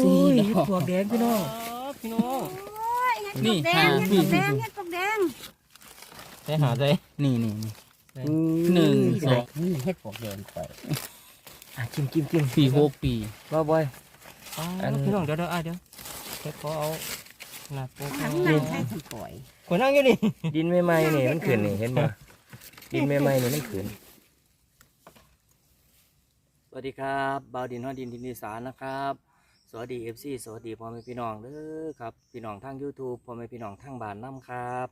สี่ดเห็ดอก ปวกแดงพี่น้องพี่น้องนี่นี่แดงหา เห็ดพี่ปวกแดงเห็ดปวกแดงไปหาใจนี่นี่นี่หหนึ่นึ่งงสสอองงนี่เห็ดปวกแดงไปอะจิ้มจิ้มจิ้มปีหกปี บ่บ่อยอ๋ออัน พี่น้องเดี๋ยวเดี๋ยวอะเดี๋ยวเดี๋ยวขอเอาหนักโป๊ะหางนั่งใช้ทำปล่อยคนนั่งอยู่นี่ดินใหม่ๆนี่มันขึ้นนี่เห็นบ่ดินใหม่ๆนี่มันขึ้นสวัสดีครับบาวดินฮอดดินดินอีสานนะครับส วัสดีเอฟซีสวัสดีพ่อแม่พี่น้องเด้อครับพี่น้องทาง YouTube พ่อแม่พี่น้องทางบ้านน้ำครับ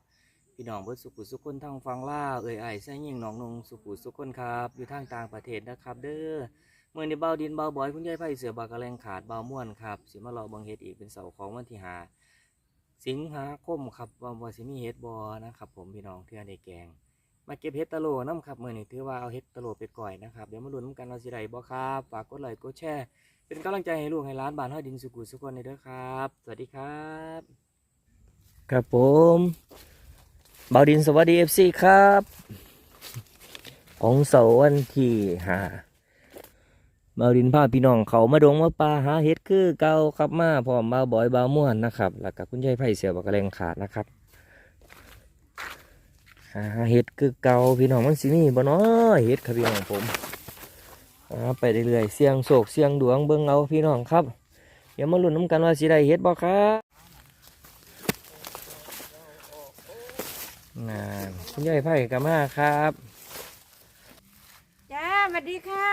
พี่น้องเบิดสุขุสุขคนทางฟังล่าเอ่ยไอ้ายแซ่ยิ่งน้องนงสุขุสุขคนครับอยู่ทางต่างประเทศนะครับ เด้อเมื่อในเบาดินเบาบอยคุณยายไผ่เสือบากระแรงขาดเบาม่วนครับสิมาเราบังเฮ็ดอีกเป็นเสาของวันที่หาสิงหาคมครับว่าว่าสิมีเฮ็ดบอนะครับ ผมพี่น้องเทื่อในแกง มาเก็บเฮ็ดตะโลน้ำครับเมื่อนี้ถือว่าเอาเฮ็ดตะโลไปก่อยนะครับเดี๋ยวมาลุ้นกันว่าสิได้บ่ครับฝากกดไลค์กดแชร์ เป็นกำลังใจให้ลูกให้ร้านบ้านห้อยดินสุขุสุขคนในด้อครับ สวัสดีครับ ครับผมบ่าวดินสวัสดี FC ครับ ของเสาร์วันที่ห้าบ่าวดินพาพี่น้องเขามาดงมาปลาหาเห็ดคือเก่าครับมาพร้อมบ่าวบอยบ่าวม่วนนะครับ แล้วก็คุณยายไผ่เสือบักกระแรงขาดนะครับหาเห็ดคือเก่าพี่น้องมันสิมีบ่เนาะเห็ดครับพี่น้องผม ไปเรื่อยๆเสียงโศกเสียงดวงเบิ่งเอาพี่น้องครับ เดี๋ยวมาลุ้นน้ำกันว่าสิได้เห็ดบ่ครับน่าคุณยายไผ่กับมาครับจ้าสวัสดีค่ะ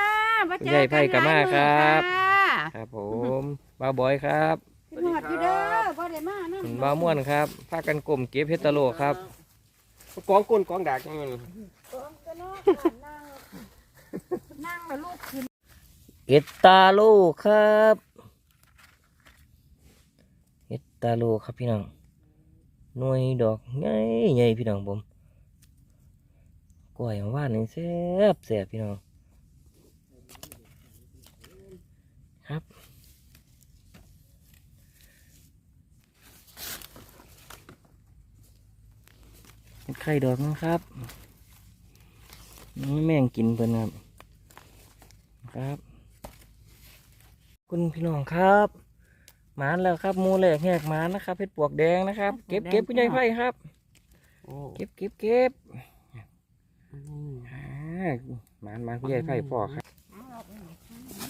มาเจอคุณยายไผ่กับมาครับหลายมื้อค่ะครับผมบ่าวบอยครับขึ้นหอดอยู่เด้อบ่ได้มานะคุณบ่าวม่วนครับพากันกลมเก็บเห็ดตะโลครับกองก้นกองดากยังไงกองก็เนาะนั่งนั่งแล้วลูกขึ้น เห็ดตาโลครับเห็ดตาโลครับพี่น้องหน่วยดอกใหญ่ใหญ่พี่น้องผมกล้วยหวานนี่แซ่บแซ่บพี่น้องครับไข่ดอกนะครับแม่งกินเพิ่นครับครับ คุณพี่น้องครับหมานแล้วครับหมูแหลกแหกหมานนะครับเพชรปวกแดงนะครับ เก็บเก็บคุณยายไผ่ครับโอ้เก็บเก็บเก็บอ่าหมานหมานคุณยายไผ่พอครับ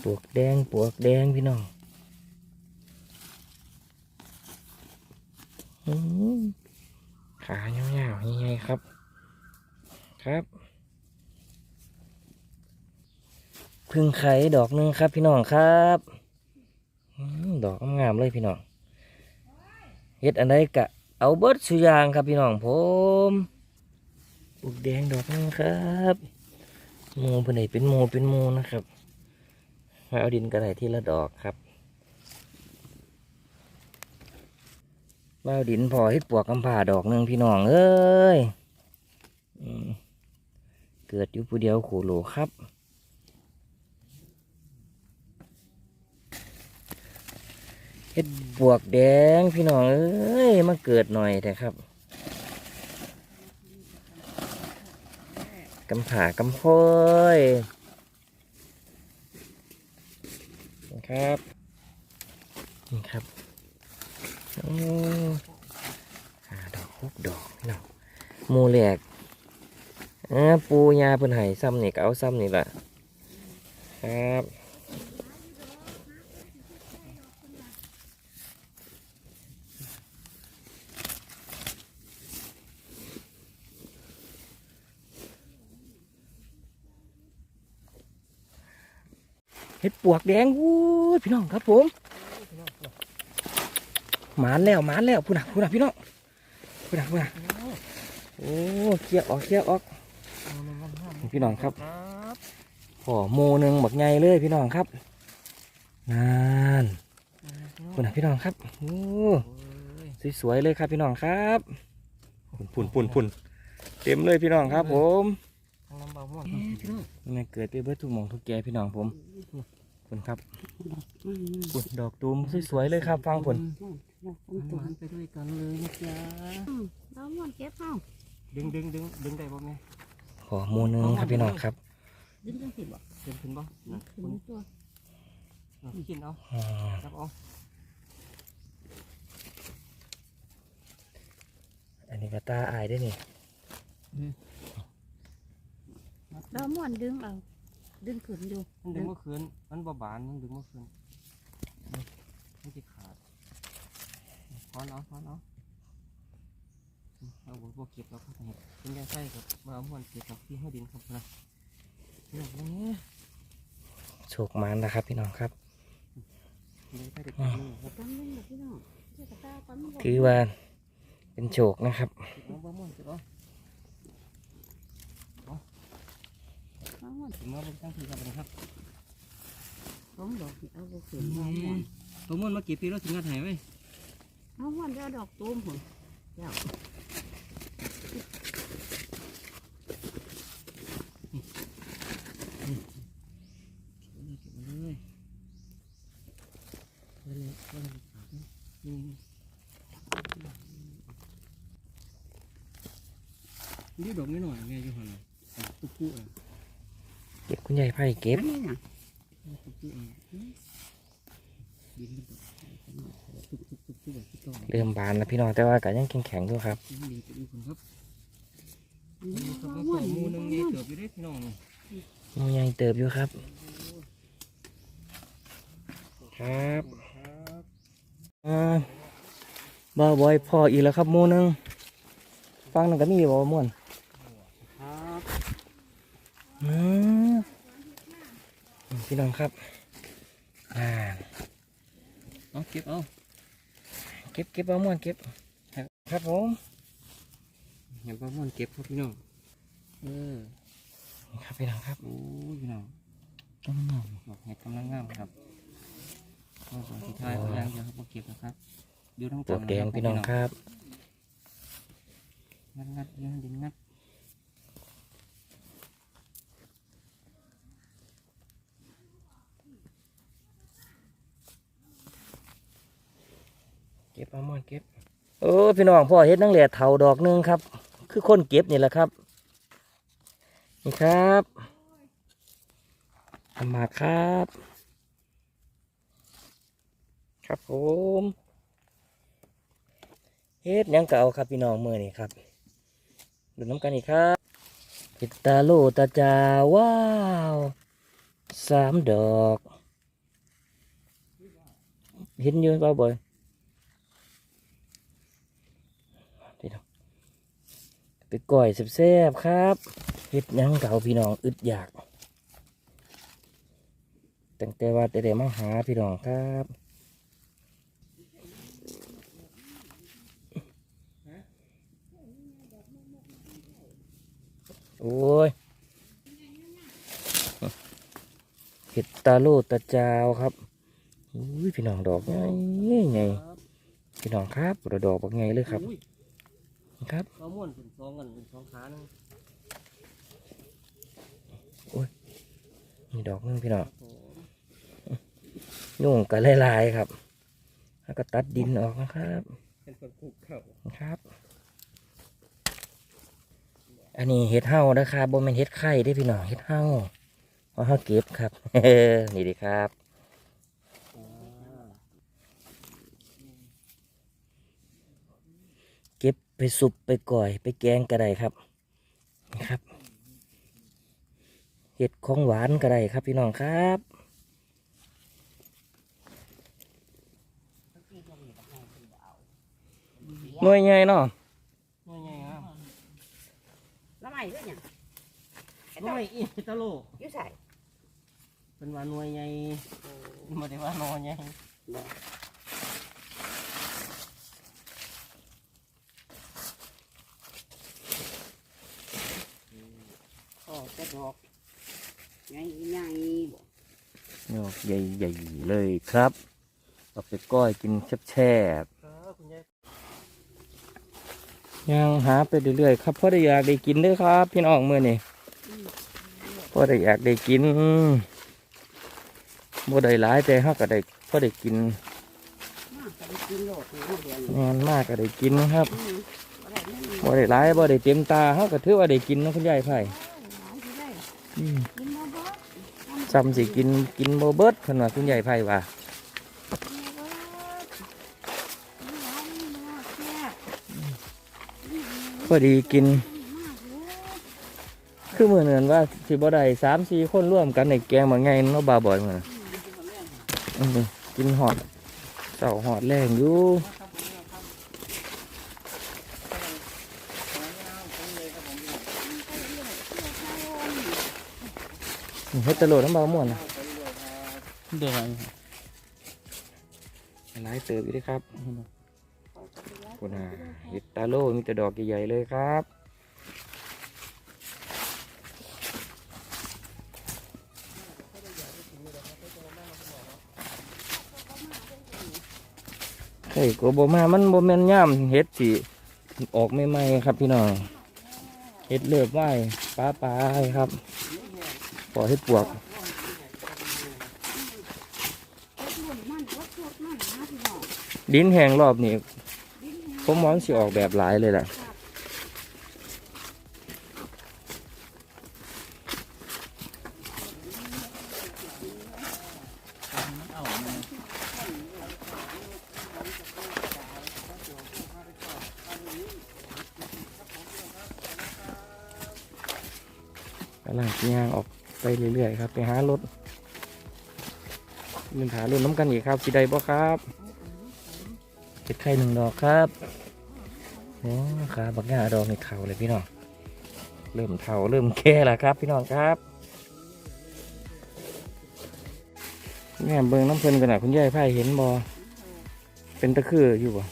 ปวกแดงปวกแดงพี่น้องอืมขาเงาวๆใหญ่ๆครับ ครับพึ่งไข่ดอกหนึ่งครับพี่น้องครับอืม ดอกงามเลยพี่น้องเฮ็ดอันใดกะเอาเบิร์ดสุยางครับพี่น้องผมปลูกแดงดอกนึงครับหมูเป็นไหนเป็นหมูเป็นหมูนะครับมาเอาดินกระไรที่ละดอกครับมาเอาดินพอให้ปวกกำผ่าดอกหนึ่งพี่น้องเอ้ยเกิดอยู่ผู้เดียวขู่โหลครับ เฮ็ดบวกแดงพี่น้องเอ้ยมาเกิดหน่อยแต่ครับกำผากำพ้อยนะครับนี่ครับโอ้ดอกหกดอกพี่น้องมูแหลกอ่าปูยาเพิ่นไห้ซ้ำนี่ก็เอาซ้ำนี่แหละครับ เห็ดปวกแดงวู้ยพี่น้องครับผมหมานแล้วหมานแล้วพูดนะพูดนะพี่น้องพูดนะพูดนะโอ้เคลียร์ออกเคลียร์ออกพี่น้องครับครับพอโมหนึ่งบักใหญ่เลยพี่น้องครับนานพูดนะพี่น้องครับโอ้สวยๆเลยครับพี่น้องครับปุ่นปุ่นปุ่นเต็มเลยพี่น้องครับผม มันเกิดไปเบิดทุกมองทุกแกพี่น้องผมผลครับผลดอกตูมสวยๆเลยครับ ฟังผลหวานไปด้วยกันเลยนะจ๊ะแล้วมันเก็บเข้าดึงดึงดึงดึงได้บ่แม่ขอมูนึงครับพี่น้องครับ ดึงดึงสิบ่ดึงขึ้นบ่ขึ้ตัวกินเอาครับเอาอันนี้ก็ตาอายได้นี่ เราม่วนดึงเอาดึงขึ้นอยู่มันดึงเมื่อคืนมันบ่บานมันดึงเมื่อคืนมันจะขาดพอนเอาพอนเอาเอาบ่บ่เก็บแล้วครับเห็ดเป็นยังไงครับมาเอาม้วนเก็บกับที่ให้ดินครับนะนี่ตรงนี้โชคมันนะครับพี่น้องครับเลยไปเด็กนี่ครับตั้งนึงแบบพี่น้องเจ้ากระตาก้อนมันบ่ถือว่าเป็นโชคนะครับ เก็บเอาบ่ม้วนเก็บเอา เอาม่วน ถึงมาเป็นตั้งทีครับนะครับผมดอกนี่เอาบ่ขึ้นเอาม่วนตัวม้วนมากี่ปีแล้วถึงกันหายไหมเอาม่วนเดี๋ยวเอาดอกตูมพุ่นเจ้าเก็บมาเลยเก็บมาเลยเก็บมาเลยขาดนี่นี่นี่ดอกนิดหน่อยไงอยู่หันตุ๊กตุ๊กอะ เก็บคุณยายไผ่เก็บเริ่มบานแล้วพี่น้องแต่ว่าก็ยังแข็งๆอยู่ครับดีไปดูคนครับอันนี่ครับมูนึงเอานี่เติบอยู่ได้พี่น้องนี่มันยังเติบอยู่ครับ ครับบ่าบ่าวบอยพออีกแล้วครับมูหนึงฟังนั่นก็มีบ่ม่วน ครับ อืม พี่น้องครับอ่าเอาเก็บเอาเก็บเก็บเอาม่วนเก็บครับผมเห็นปลาม่อนเก็บครับพี่น้องเออครับพี่น้องครับโอ้ยพี่น้องอืมดอกเห็ดกำลังงามครับก็สองสุดท้ายเอาอย่างเดียวครับมาเก็บนะครับดูทั้งตัวแดงพี่น้องครับงัดงัดๆยังดินงัด เก็บเอาม่วนเก็บโอ้พี่น้องพ่อเฮ็ดนั่งแหล่เถาดอกหนึงครับ คือคนเก็บนี่แหละครับ นี่ครับทำมาครับ ครับผมเฮ็ดยังเก็เอาครับพี่น้องมือนี่ครับดูน้ำกันอีกครับพิตาโลตาจาว้าวสามดอก เห็นอยู่เปล่าบ่อยพี่น้อง ไปก่อยแซ่บๆครับเฮ็ดยังเก่าพี่น้องอึดอยากตั้งแต่ว่าแต่เดมาหาพี่น้องครับโอ้ยเห็ดตาโลตาจาวครับอุ้ยพี่น้องดอกไงไงพี่น้องครับดอกบักไงเลยครับ ครับปลาม่อนเป็นสองกันเป็นสองขาหนึงมีดอกหนึงพี่น้องครับผมยุ่งกันหลายๆครับ แล้วก็ตัดดินออกนะครับ เป็นคนปลูกข้าวครับ อันนี้เห็ดเห่านะครับบ่แม่นเห็ดไข่ได้อพี่น้องเห็ดเห่าเพราะเฮาเก็บครับ นี่ดีครับ อ่า เก็บ ไปสุปไปก่อยไปแกงก็ได้ครับนี่ครับเห็ดของหวานก็ได้ครับพี่น้องครับหน่วยใหญ่เนาะน้อยใหญ่ครับแล้วใหม่ด้วยเนี่ยน้อยอีตะโลอยู่ใส่เป็นว่าหน่วยใหญ่ไม่ได้ว่าน้อยใหญ่ จะดอกไงไงบ่ดอกใหญ่ๆเลยครับเอาไปก้อยกินแช่บครับคุณยายๆยังหาไปเรื่อยๆครับเพราะได้อยากได้กินเด้วยครับ พี่น้องเมื่อนี่เพราะได้อยากได้กินบ่ได้หลายแต่เฮาก็ได้พอได้กินมากไปกินโลดเลยเดียวงานมากก็ได้กินครับอืมอะไรนั่นนี่บ่ได้หลายบ่ได้เต็มตาเฮาก็ถือว่าได้กินเนาะคุณยายไผ่ ซ้ำสิกินกินบ่เบิดเพิ่นว่าคุณยายไผ่ว่ากินมาบ่นี่หว่าพอดีกิน คือเหมือนกันว่าสิบ่ได้สามสี่คนร่วมกันในแกงมาไงเนาะบาบ่อยเหมือนกินหอดเสาหอดแรงอยู่ เฮ็ดตะโลดน้ำบาม่วนนะเดือดหลายเติบอยู่เด้ครับคุณอาเฮ็ดตาโลมีแต่ดอกใหญ่ๆเลยครับไข่กัวบมามันบ่แม่นย่ำเฮ็ดสิออกใหม่ๆครับพี่น้องเฮ็ดเลือบไหวปลาปลาครับ ปล่อยให้ปวกดินแห้งรอบนี้ผมมองสิออกแบบหลายเลยแหละกำลังย่างออก ไปเรื่อยๆครับ ไปหารถมีหารถน้ำกันอีกครับสิได้บ่ครับเก็ดไข่หนึ่งดอกครับโอ้ขาบักหน้าดอกในเข่าเลยพี่น้อง เริ่มเท่าเริ่มแก่แล้วครับ พี่น้องครับแม่เบิ่งน้ำเพลินกันนะคุณยายไพ่เห็นบ่เป็นตะคืออยู่บ่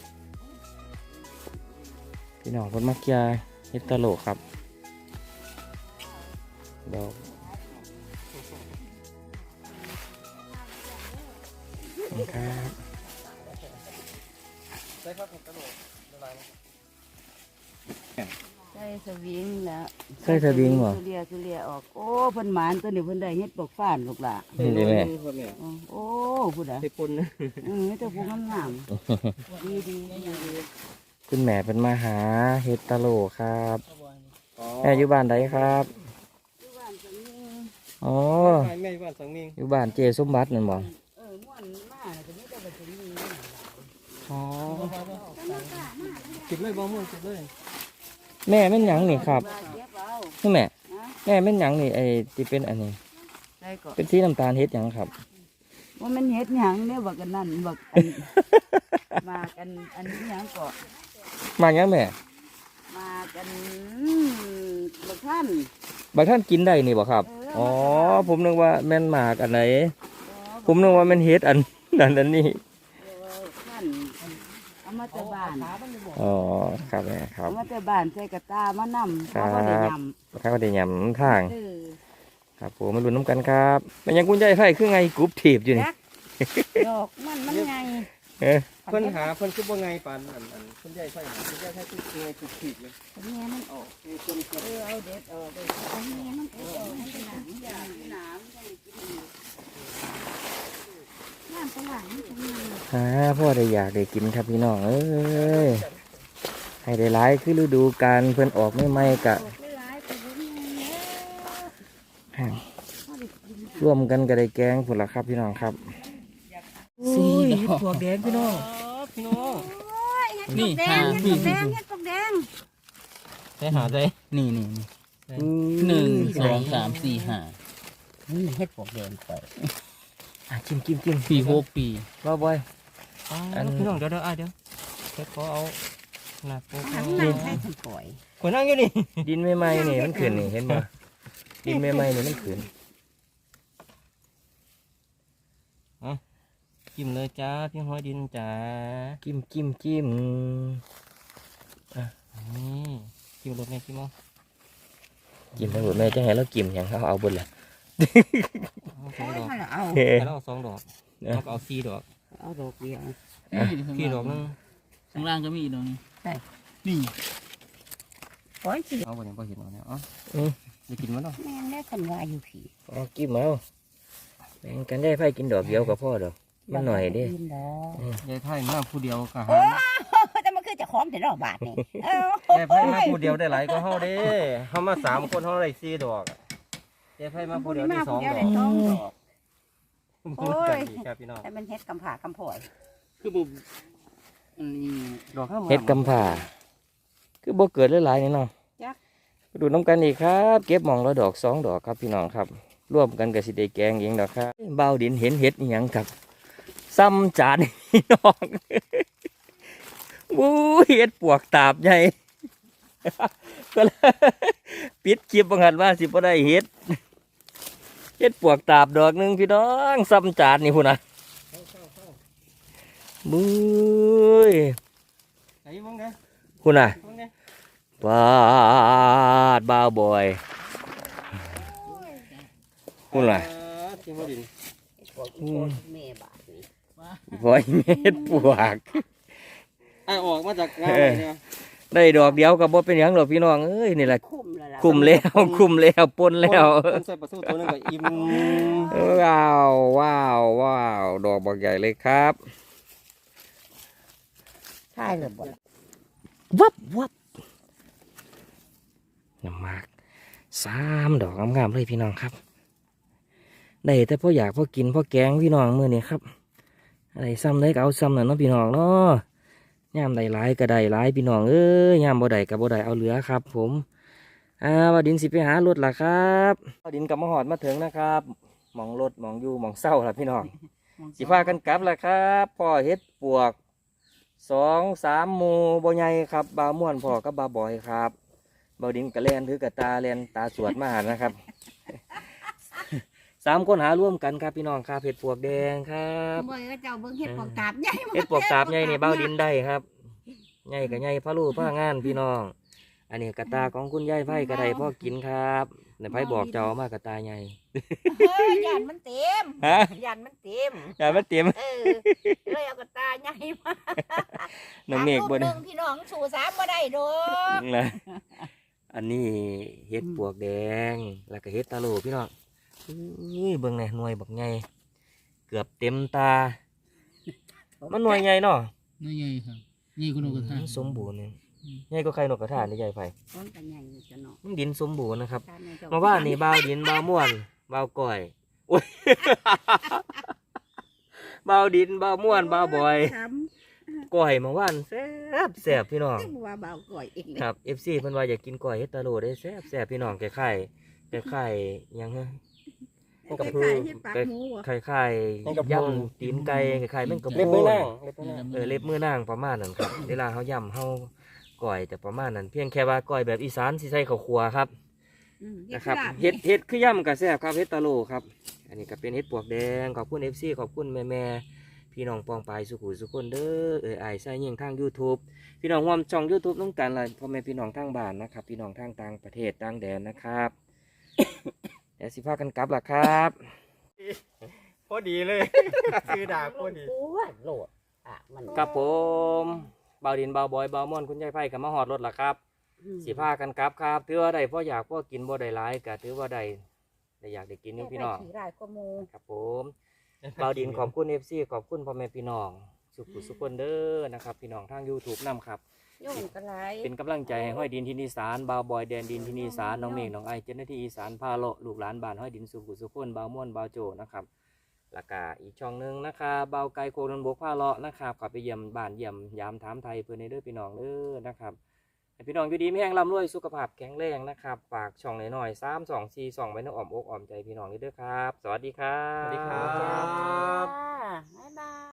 พี่น้องคนมักยาเฮ็ดตะโลครับดอก นี่ครับใส่สวิงแล้วใส่สวิงเหรอสุเรียสุเรียออก โอ้เพิ่นหมานตัวนี้เพิ่นได้เฮ็ดบอกฟ้านลูกหล่ะนี่เลยแม่โอ้โอ้ผู้ใดไอ้ปนนะอือเจ้าผู้งามๆดีดีดีดีคุณแม่เป็นมาหาเฮ็ดตะโลครับแม่อยู่บ้านใดครับอยู่บ้านก็มีอ๋อแม่บ้านสังมิงอยู่บ้านเจสมบัตินั่นบ่ เออม่วนมาก็มีแต่บ่ถึงมี อ๋อเก็บเลยบ้องม่วงเก็บเลย แม่แม่นหยังนี่ครับว่าเก็บเอานี่แม่นะแม่แม่นหยังนี่ไอ้ที่เป็นอันนี้ ได้ก็เป็นสีน้ำตาลเฮ็ดหยังครับ ว่ามันเฮ็ดหยังเนี่ยบักกันนั่นบักอัน มากันอันนี้หยังก็มาหยังแม่มากันบักท่าน บางท่านกินได้นี่บ่ครับ อ๋อ ผมนึกว่าแม่นหมากอันไหน ผมนึกว่าแม่นเฮ็ดอัน นั้นอันนี้ท่านเอามา แต่บ้านอ๋อครับแม่ครัเอาบมาแต่บ้านใส่กระตามานำครับ เขาก็ได้ยข้าวได้ยำทางำเออครับผมมาลุ้นน้ำกันครับมันยังกุญใจไพ่คือไงกรุ๊ปถีบอยู่นี่จักดอกมันมันไงเอ๊ะ เพิ่นหาเพิ่นคือบ่ไงปานอันอันคุณยายใช่คุณยายใช่คือไงคือขีดเลยแม่มันออกเออเอาเด็ดออกเลยเอาแม่มันออกให้เป็นหนามยางหนามให้กินน้ำปลา หวานมันจะมีหาพ่อได้อยากได้กินครับพี่น้องเอ้ยให้ได้หลายคือฤดูกาลเพิ่นออกไม่ไม่ๆกะออกไม่ร้ายแต่บ่มีเงี้ยแห้งพอได้กินร่วมกันก็ได้แกงผุนละครับพี่น้องครับสี่พวกแดงพี่น้องพี่น้องนี่นี่แดงหาเห็ดแดงเห็ดปกแดงได้หาได้นี่นี่นี่หนึ่งสองสามสี่ห้านี่เฮ็ดปกแดงไป จิ้มจิ้มจิ้มปีหกปีว่าบอยอัน พี่น้องเดี๋ยวเดี๋ยวอะเดี๋ยวเดี๋ยวขอเอาหนักโป๊ะทั้งนั้นใช้ทั้งปล่อยคนนั่งอยู่นี่ดินใหม่ๆนี่มันขืนนี่เห็นบ่ดินใหม่ๆนี่มันขืนจิ้มเลยจ้าพี่ห้อยดินจ้าจิ้มจิ้มจิ้มนี่จิ้มรถแม่จิ้มเอาจิ้มทั้งหมดแม่จะให้เราจิ้มอย่างเขาเอาเบนละเอา สองดอกเอาเฮ้ให้เราเอาสองดอกเราก็เอาสี่ดอกเอาดอกเดียวนี่อยู่ข้างสี่ดล่าอกงนึงข้างล่างก็มีอีกดอกนึงใช่นี่ปล่อยสิเอาไปยังพอเห็นเอาเนี่ยอ๋ออืมจะกินมั้ยเนาะแม่นได้คนว่าอยู่ผีเอาจิ้มเอาแบ่งกันได้ไพ่กินดอกเดียวกับพ่อดอกมันหน่อยเดิกินดอกยายไพ่มาผู้เดียวกะหาแต่มันคือจะของแต่ดอกบาทนี่เอายายไพ่มาผู้เดียวได้หลายก็เฮาเด้เฮามาสามคนเฮาได้สี่ดอก ยายไพ่มาผู้เดียวได้สองดอกสองดอกโอ้ยดีครับพี่น้องแต่มันเฮ็ดกำผ่ากำผอยคือบุบอันนี้ดอกข้ามเฮ็ดกำผ่าคือบ่เกิดหลายๆนี่เนาะจักไปดูน้ำกันอีกครับ เก็บหมองละดอกสองดอกครับพี่น้องครับร่วมกันกับสิได้แกงเองดอกครับเบาวดินเห็นเห็ดอีหยังครับซ้ำจานพี่น้องวู้ยเห็ดปวกตาบใหญ่ก็เลยปิดคลิปบังหันว่าสิบ่ได้เห็ด เห็ดปวกตาบดอกหนึงพี่น้องซ้ำจานนี่พุ่นนะบุ้ยไหนมึงเนี่ยพุ่นน่ะมึงเนี่ยบาดบ้าวบอยพุ่นน่ะที่บ่ดินพวกอีโคนแม่บาทนี่บอยเม็ดปวกไอออกมาจากงานเออเนี่ย ได้ดอกเดียวกับบ่เป็นหยังหรอกพี่น้องเอ้ยนี่แหละคุ้มแล้วล่ะคุมแล้วคุมแล้วปนแล้วต้นใส่ปลาสู้ตัวหนึงก็อิ่มว้าวว้าวว้าวดอกบักใหญ่เลยครับใช่เลยบ่วับวับน้ำมากสามดอกงามๆเลยพี่น้องครับ ได้แต่พ่ออยากพ่อกินพ่อแกงพี่น้องมื้อนี้ครับอะไรซ้ำได้ก็เอาซ้ำน่ะเนาะพี่น้องเนาะ ยามได้หลายก็ได้หลายพี่น้องเอ้ยยามบ่ได้ก็บ่ได้เอาเหลือครับ ผมอ่าว่าดินสิไปหารถล่ะครับว่าดินกับมาหอดมาถึงนะครับหมองรถหมองอยู่หมองเศร้าล่ะพี่น้องสิพากันกลับแล้วครับพ่อเฮ็ดปวกสองสามหมูบ่ใหญ่ครับบาวม่วนพ่อกับบาวบอยครับบาวดินกระเลนถือกระตาเลนตาสวดมาหานะครับ สามคนหาร่วมกันครับพี่น้องครับเห็ดปวกแดงครับบ่ก็เจ้าเบิ่งเฮ็ดปอกตาบใหญ่เห็ดปวกตาบใหญ่นี่บาวดินได้ครับใหญ่กับใหญ่พะลูพะงานพี่น้อง อันนี้กระตาของคุณยายไผ่กระไดพ่อกินครับในไผ่บอกเจ้ามากระตาใหญ่เฮ้ยยันมันเต็มฮะยันมันเต็มอย่ามาเตรียมเออเลยเอากระตาใหญ่มาน้องเมฆสามบ่ลูกหได้นึ่งพี่น้องสู่สามบ่ได้ดอกนะอันนี้เห็ดปวกแดงแล้วก็เห็ดตาโลพี่น้อง อุ้ยเบิ่งแหน่หน่วยบักใหญ่เกือบเต็มตา มันหน่วยใหญ่เนาะนี่ไงครับนี่คุณนกกระทาอืมสมบูรณ์เนี่ยอืมใหญ่ก็ใครนกกระทานี่ใหญ่ไผต้นกันใหญ่อยู่จ้ะเนาะมันดินสมบูรณ์นะครับการในเจ้มาว่านี่บ่าวดินบ่าวม่วนบ่าวก่อยโอ้ยบ่าวดินบ่าวม่วนบ่าวบอยถามก่อยมาว่านแซ่บแซ่บพี่น้องว่าเบาก่อยเองเลยครับ FC เพิ่นว่าอยากกินก้อยเฮ็ดตาโลได้แซ่บแซ่บพี่น้องคล้ายๆคล้ายๆหยังฮะ ไก่ไก่ที่ปากหมูบ่คล้ายๆย่ำตีนไก่คล้ายๆแมันกระเล็บโพมือดนั่งเล็บมือนั่ง เออเล็บมือนางประมาณนั้นครับ เวลาเขาย่ำเขาก้อยจะประมาณนั้น เพียงแค่ว่าก้อยแบบอีสานสิใส่ข้าวคั่วครับอืมนะครับลาบเฮ็ดเฮ็ดคือย่ำกับแซ่บครับเฮ็ดตาโลครับ อันนี้ก็เป็นเฮ็ดปวกแดงขอบคุณ FC ขอบคุณแม่แม่ๆพี่น้องปองปายสุขุสุขคนเด้อเออไอายใส่ยิงทาง YouTube พี่น้องร่วมช่อง YouTube ต้องการอะไรพ่อแม่พี่น้องทางบ้านนะครับ พี่น้องทางต่างประเทศต่างแดนนะครับ เดี๋ยวสิพากันกลับล่ะครับ พอดีเลย คือด่าพอดีโอ้ยโหลดอะมันครับผมเบาดินเบาบอยเบาม่วนคุณยายไผ่กับมาหอดรถล่ะครับอืมสิพากันกลับครับถือว่าได้พ่ออยากพ่อกินบ่ได้หลายก็ถือว่าได้ได้อยากได้กินนี่พี่น้องขี่ได้ก็หมูครับผมเบาดินขอบคุณเอฟซีขอบคุณพ่อแม่พี่น้อง สุขุสุขคนเด้อนะครับ พี่น้องทาง YouTube นํครับ ยุ่งกันไรเป็นกำลังใจให้ห้อยดินที่นีสานบาวบอยแดนดินที่นีสานน้องเมฆน้องไอเจ้าหน้าที่อีสานพาโลลูกหลานบ้านห้อยดินสุขุสุขคนบาวม่วนบาวโจนะครับแล้วก็อีกช่องหนึงนะครับบาวไกลโคนันบกพาเลาะนะครับขับไปเยี่ยมบ้านเยี่ยมยามถามไทยเพื่อนในเด้อพี่น้องเด้อนะครับให้พี่น้องอยู่ดีไม่แห้งร่ำรวยสุขภาพแข็งแรงนะครับฝากช่องหน่อยๆสามสองสี่สองไว้ในอ้อมอกอ้อมใจพี่น้องนี่เด้อครับ สวัสดีครับ สวัสดีครับ บ๊ายบาย